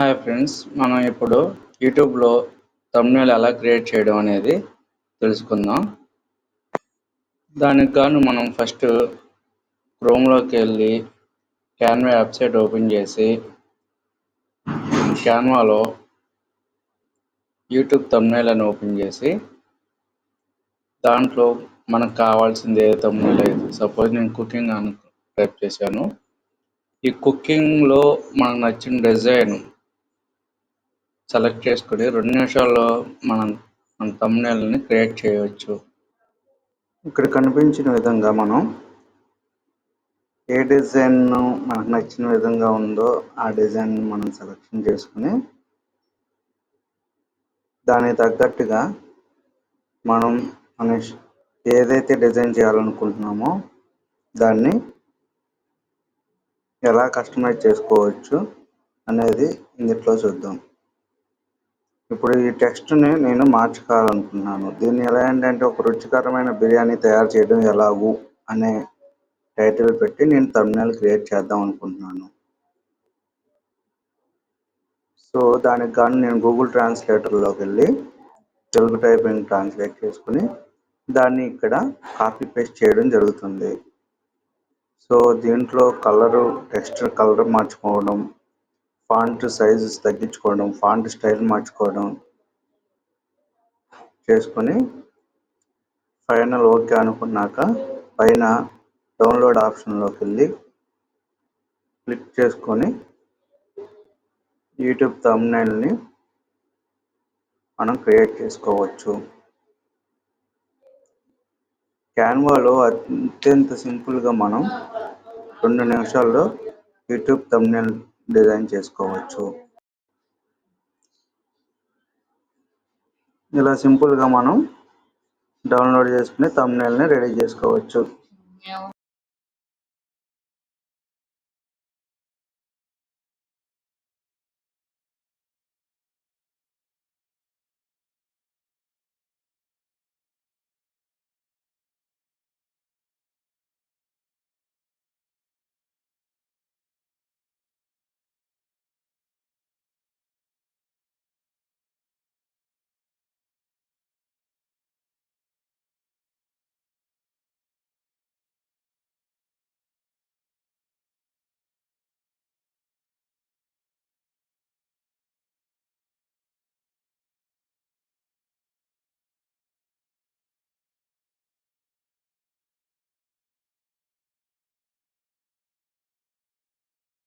Hi friends మనం ఇప్పుడు యూట్యూబ్లో తమ్నేల్ ఎలా క్రియేట్ చేయడం అనేది తెలుసుకుందాం. దానికి గాను మనం ఫస్ట్ క్రోమ్లోకి వెళ్ళి క్యాన్వా వెబ్సైట్ ఓపెన్ చేసి క్యాన్వాలో యూట్యూబ్ తమ్నేల్ అని ఓపెన్ చేసి దాంట్లో మనకు కావాల్సింది ఏ తమ్నేల్ అయితే సపోజ్ నేను కుకింగ్ అని టైప్ చేశాను. ఈ కుకింగ్లో మనకు నచ్చిన డిజైన్ సెలెక్ట్ చేసుకుని రెండు నిమిషాల్లో మనం మన తమ్నేల్ని క్రియేట్ చేయవచ్చు. ఇక్కడ కనిపించిన విధంగా మనం ఏ డిజైన్ మనకు నచ్చిన విధంగా ఉందో ఆ డిజైన్ మనం సెలెక్షన్ చేసుకుని దానికి తగ్గట్టుగా మనం మన ఏదైతే డిజైన్ చేయాలనుకుంటున్నామో దాన్ని ఎలా కస్టమైజ్ చేసుకోవచ్చు అనేది ఇందులో చూద్దాం. ఇప్పుడు ఈ టెక్స్ట్ని నేను మార్చుకోవాలనుకుంటున్నాను దీన్ని ఎలా ఏంటంటే ఒక రుచికరమైన బిర్యానీ తయారు చేయడం ఎలాగూ అనే టైటిల్ పెట్టి నేను తమిళ క్రియేట్ చేద్దాం అనుకుంటున్నాను. సో దానికి కానీ నేను గూగుల్ ట్రాన్స్లేటర్లోకి వెళ్ళి తెలుగు టైపింగ్ ట్రాన్స్లేట్ చేసుకుని దాన్ని ఇక్కడ కాపీ పేస్ట్ చేయడం జరుగుతుంది. సో దీంట్లో కలరు టెక్స్చర్ కలర్ మార్చుకోవడం ఫాంట్ సైజెస్ తగ్గించుకోవడం ఫాంట్ స్టైల్ మార్చుకోవడం చేసుకొని ఫైనల్ ఓకే అనుకున్నాక పైన డౌన్లోడ్ ఆప్షన్లోకి వెళ్ళి క్లిక్ చేసుకొని యూట్యూబ్ తమ్నైల్ని మనం క్రియేట్ చేసుకోవచ్చు. క్యాన్వాలో అత్యంత సింపుల్గా మనం రెండు నిమిషాల్లో యూట్యూబ్ తమ్నైల్ డిజైన్ చేసుకోవచ్చు. ఇలా సింపుల్గా మనం డౌన్లోడ్ చేసుకుని తమ్నైల్ని రెడీ చేసుకోవచ్చు.